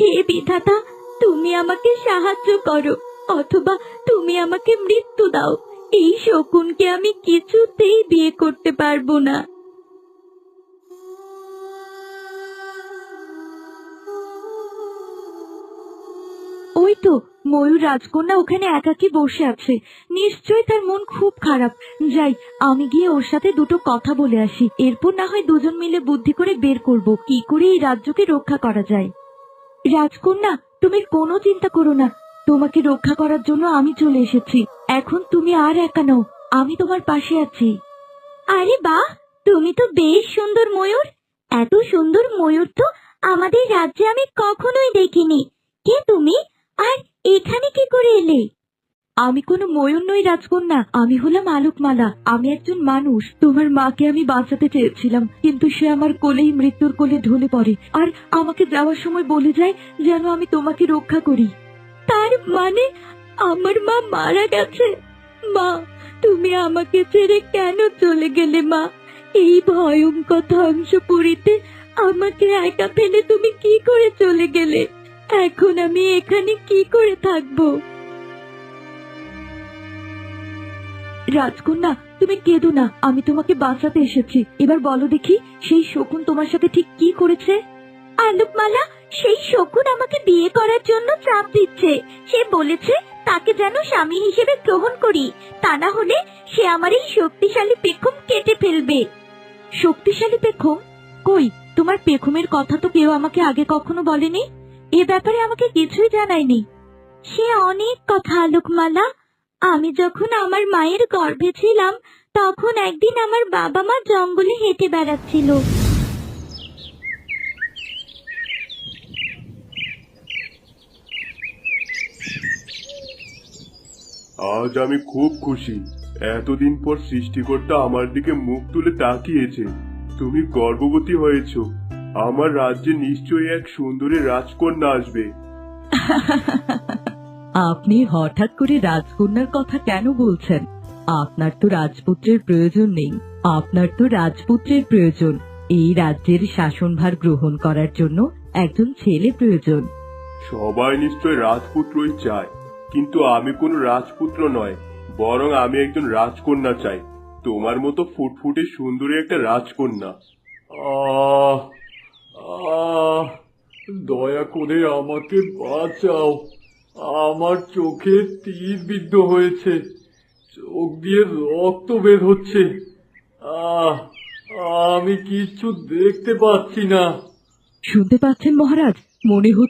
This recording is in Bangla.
হে বিধাতা, তুমি আমাকে সাহায্য করো, অথবা তুমি আমাকে মৃত্যু দাও। এই শকুনকে আমি কিছুতেই বিয়ে করতে পারব না। ওই তো, ময়ূর রাজকন্যা ওখানে একাকী বসে আছে। নিশ্চয়ই তার মন খুব খারাপ। যাই, আমি গিয়ে ওর সাথে দুটো কথা বলে আসি। এরপর না হয় দুজন মিলে বুদ্ধি করে বের করব। কি করে এই রাজ্যকে রক্ষা করা যায়? রাজকন্যা, তুমি কোনো চিন্তা করো না। তোমাকে রক্ষা করার জন্য আমি চলে এসেছি। এখন তুমি আর একা নও, আমি তোমার পাশে আছি। আরে বাহ তুমি তো বেশ সুন্দর ময়ূর। এত সুন্দর ময়ূর তো আমাদের রাজ্যে আমি কখনোই দেখিনি। কে তুমি? আর এখানে কি করে এলে? আমি কোনো ময়ূর নই, রাজকন্যা। আমি হলাম আলোকমালা। আমি একজন মানুষ। তোমার মাকে আমি বাঁচাতে চেয়েছিলাম, কিন্তু সে আমার কোলেই মৃত্যুর কোলে ঢলে পড়ে। আর আমাকে যাওয়ার সময় বলে যায় যেন আমি তোমাকে রক্ষা করি। তার মানে আমার মা মারা গেছে? মা, তুমি আমাকে ছেড়ে কেন চলে গেলে, মা? এই ভয়ঙ্কর ধ্বংস ধ্বংসপুরীতে আমাকে একা ফেলে তুমি কি করে চলে গেলে? এখন আমি এখানে কি করে থাকব? রাজকন্যা, তুমি কেঁদো না, আমি তোমাকে বাঁচাতে এসেছি। এবার বলো দেখি, সেই শকুন তোমার সাথে ঠিক কি করেছে? আলোকমালা, সেই শকুন আমাকে বিয়ে করার জন্য চাপ দিচ্ছে। সে বলেছে, তাকে যেন স্বামী হিসেবে গ্রহণ করি। তা না হলে সে আমার এই শক্তিশালী পেখম কেটে ফেলবে। শক্তিশালী পেখম? কই, তোমার পেখমের কথা তো কেউ আমাকে আগে কখনো বলেনি? এ ব্যাপারে আমাকে কিছুই জানায়নি। সে অনেক কথা, আলোকমালা। আমি যখন আমার মায়ের গর্ভে ছিলাম তখন একদিন আমার বাবা মা জঙ্গলে হেঁটে বেড়াচ্ছিল। আজ আমি খুব খুশি। এতদিন পর সৃষ্টিকর্তা আমার দিকে মুখ তুলে তাকিয়েছে। তুমি গর্ভবতী হয়েছ। আমার রাজ্যে নিশ্চয়ই এক সুন্দরী রাজকন্যা আসবে। আপনি হঠাৎ করে রাজকন্যার কথা কেন বলছেন? আপনার তো রাজপুত্রের প্রয়োজন নেই। আপনার তো রাজপুত্রের প্রয়োজন। এই রাজ্যের শাসনভার গ্রহণ করার জন্য একজন ছেলে প্রয়োজন। সবাই নিশ্চয় রাজপুত্রই চায়, কিন্তু আমি কোনো রাজপুত্র নয়, বরং আমি একজন রাজকন্যা চাই। তোমার মতো ফুটফুটে সুন্দরী একটা রাজকন্যা। দয়া করে আমাকে বাঁচাও। আমার চোখে তীর বিদ্ধ হয়েছে। চোখ দিয়ে রক্ত বের হচ্ছে। আহ, আমি কিছু দেখতে পাচ্ছি না। শুনতে পাচ্ছেন মহারাজ? মনে হচ্ছে